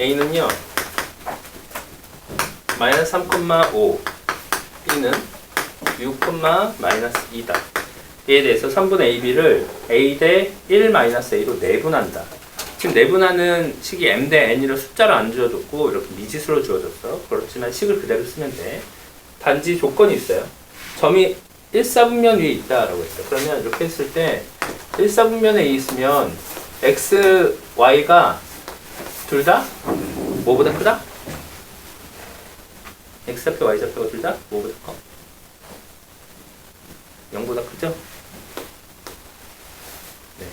A는요 마이너스 3,5 B는 6, 마이너스 2다. 이에 대해서 3분의 AB를 A 대 1 마이너스 A로 내분한다. 지금 내분하는 식이 M 대 N으로 숫자를 안 주어줬고 이렇게 미지수로 주어졌어. 그렇지만 식을 그대로 쓰면 돼. 단지 조건이 있어요. 점이 1, 4분면 위에 있다라고 했어 그러면 이렇게 했을 때 1, 4분면에 있으면 X, Y가 둘 다 뭐보다 크다? X좌표, Y좌표가 둘 다 뭐보다 커? 0보다 크죠? 네.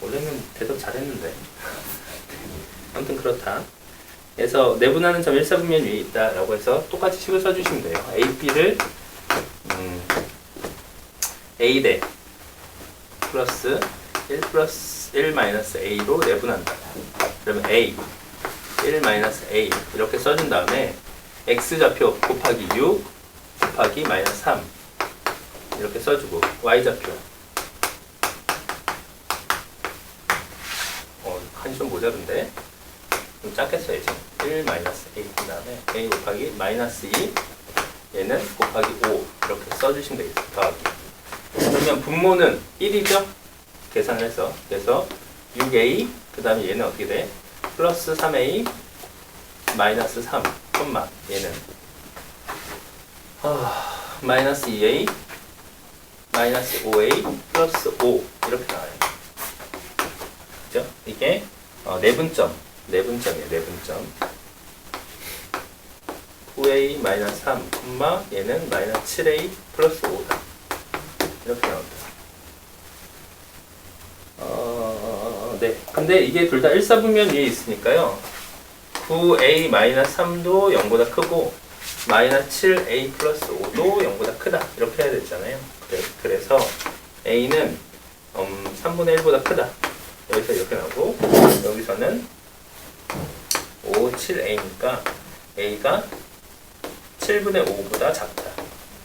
원래는 대답 잘했는데. 아무튼 그렇다. 그래서 내분하는 점 1사분면 위에 있다 라고 해서 똑같이 식을 써주시면 돼요. A, B를 음, A 대 플러스 1 플러스 1 마이너스 A로 내분한다. 그러면 A 1 마이너스 A 이렇게 써준 다음에 X좌표 곱하기 6 곱하기 마이너스 3 이렇게 써주고 Y좌표. 어, 한이 좀 모자른데? 좀 작게 써야지 1 마이너스 A 그 다음에 A 곱하기 마이너스 2 얘는 곱하기 5 이렇게 써주시면 되겠습니다 더하기. 그러면 분모는 1이죠 계산을 해서 그래서 6A 그 다음에 얘는 어떻게 돼? 플러스 3A 마이너스 3 콤마 얘는. 아, 마이너스 2A 마이너스 5A 플러스 5 이렇게 나와요. 그죠? 이게 어, 내분점 내분점이에요 내분점. 9A 마이너스 3 콤마 얘는 마이너스 7A 플러스 5다. 이렇게 나옵니다 어, 네. 근데 이게 둘다 1사분면 위에 있으니까요. 9a 마이너스 3도 0보다 크고 마이너스 7a 플러스 5도 0보다 크다. 이렇게 해야 되잖아요. 그래, 그래 서 a는 음, 3분의 1보다 크다. 여기서 이렇게 나오고 여기서는 5, 7a니까 a가 7분의 5보다 작다.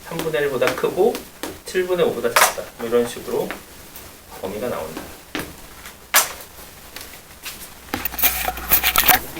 3분의 1보다 크고 7분의 5보다 작다. 뭐 이런 식으로 범위가 나온다.